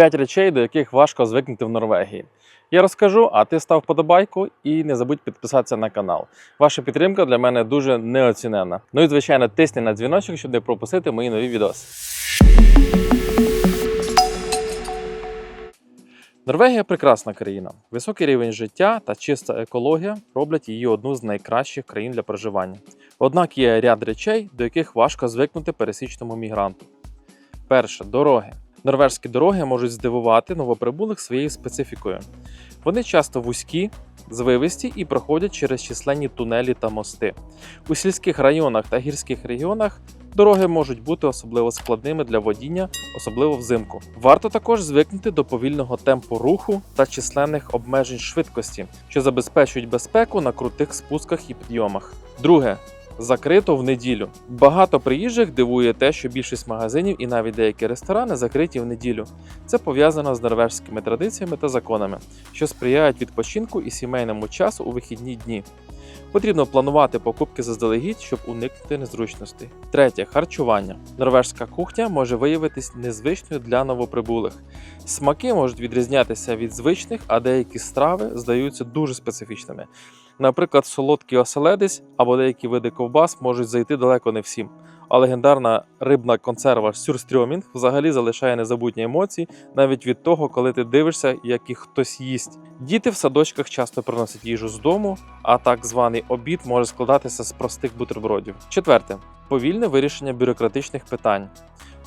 5 речей, до яких важко звикнути в Норвегії. Я розкажу, а ти став подобайку і не забудь підписатися на канал. Ваша підтримка для мене дуже неоціненна. Ну і звичайно, тисни на дзвіночок, щоб не пропустити мої нові відоси. Норвегія прекрасна країна. Високий рівень життя та чиста екологія роблять її одну з найкращих країн для проживання. Однак є ряд речей, до яких важко звикнути пересічному мігранту. Перше дороги. Норвежські дороги можуть здивувати новоприбулих своєю специфікою. Вони часто вузькі, звивисті і проходять через численні тунелі та мости. У сільських районах та гірських регіонах дороги можуть бути особливо складними для водіння, особливо взимку. Варто також звикнути до повільного темпу руху та численних обмежень швидкості, що забезпечують безпеку на крутих спусках і підйомах. Друге. Закрито в неділю. Багато приїжджих дивує те, що більшість магазинів і навіть деякі ресторани закриті в неділю. Це пов'язано з норвежськими традиціями та законами, що сприяють відпочинку і сімейному часу у вихідні дні. Потрібно планувати покупки заздалегідь, щоб уникнути незручностей. Третє харчування. Норвежська кухня може виявитись незвичною для новоприбулих. Смаки можуть відрізнятися від звичних, а деякі страви здаються дуже специфічними. Наприклад, солодкий оселедець або деякі види ковбас можуть зайти далеко не всім. А легендарна рибна консерва сюрстрьомінг взагалі залишає незабутні емоції навіть від того, коли ти дивишся, як їх хтось їсть. Діти в садочках часто приносять їжу з дому, а так званий обід може складатися з простих бутербродів. Четверте повільне вирішення бюрократичних питань.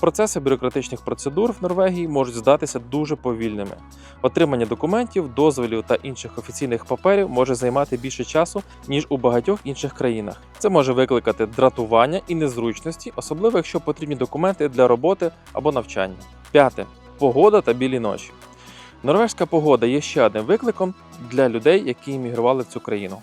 Процеси бюрократичних процедур в Норвегії можуть здатися дуже повільними. Отримання документів, дозволів та інших офіційних паперів може займати більше часу, ніж у багатьох інших країнах. Це може викликати дратування і незручності, особливо якщо потрібні документи для роботи або навчання. П'яте погода та білі ночі. Норвежська погода є ще одним викликом для людей, які іммігрували в цю країну.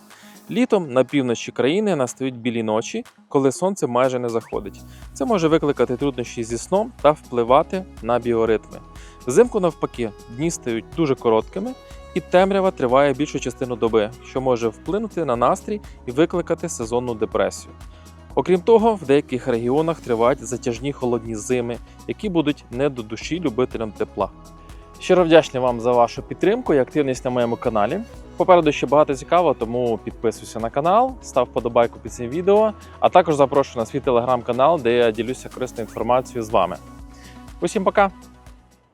Літом на півночі країни настають білі ночі, коли сонце майже не заходить. Це може викликати труднощі зі сном та впливати на біоритми. Взимку, навпаки, дні стають дуже короткими, і темрява триває більшу частину доби, що може вплинути на настрій і викликати сезонну депресію. Окрім того, в деяких регіонах тривають затяжні холодні зими, які будуть не до душі любителям тепла. Щиро вдячний вам за вашу підтримку і активність на моєму каналі. Попереду ще багато цікавого, тому підписуйся на канал, став подобайку під цим відео, а також запрошую на свій телеграм-канал, де я ділюся корисною інформацією з вами. Усім пока!